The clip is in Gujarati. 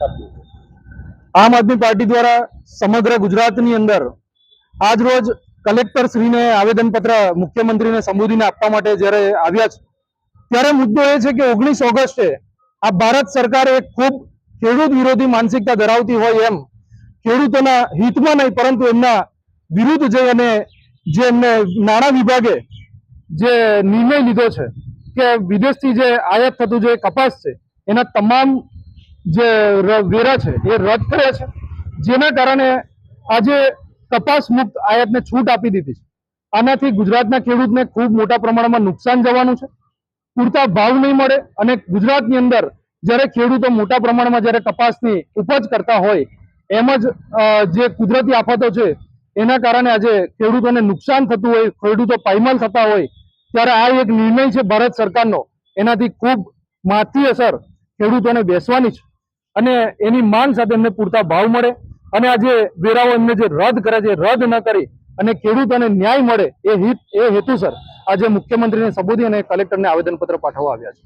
આમ આદમી પાર્ટી દ્વારા સમગ્ર ગુજરાતની અંદર આજ રોજ કલેક્ટર શ્રીને આવેદનપત્ર મુખ્યમંત્રીને સંબોધીને આપવા માટે જ્યારે આવ્યા છે, ત્યારે મુદ્દો એ છે કે ઓગણીસ ઓગસ્ટે આ ભારત સરકારે ખૂબ ખેડૂત વિરોધી માનસિકતા ધરાવતી હોય એમ ખેડૂતોના હિતમાં નહીં, પરંતુ એમના વિરુદ્ધ જઈ અને જે એમને નાણાં વિભાગે જે નિર્ણય લીધો છે કે વિદેશથી જે આયાત થતું જે કપાસ છે, એના તમામ જે વેરા છે, એ રદ કર્યા છે. જેના કારણે આજે કપાસ મુક્ત આયાતને છૂટ આપી દીધી છે. આનાથી ગુજરાતના ખેડૂતને ખૂબ મોટા પ્રમાણમાં નુકસાન જવાનું છે. પૂરતા ભાવ નહીં મળે અને ગુજરાતની અંદર જ્યારે ખેડૂતો મોટા પ્રમાણમાં જ્યારે કપાસની ઉપજ કરતા હોય, એમ જ જે કુદરતી આફતો છે, એના કારણે આજે ખેડૂતોને નુકસાન થતું હોય, ખેડૂતો પાયમાલ થતા હોય, ત્યારે આ એક નિર્ણય છે ભારત સરકારનો. એનાથી ખૂબ માઠી અસર ખેડૂતોને બેસવાની છે અને એની માંગ સાથે એમને પૂરતા ભાવ મળે. અને આ જે વેરાઓ એમને જે રદ કરે છે રદ ન કરી અને ખેડૂતોને ન્યાય મળે એ હિત, એ હેતુસર આજે મુખ્યમંત્રીને સંબોધી અને કલેક્ટરને આવેદનપત્ર પાઠવવા આવ્યા છે.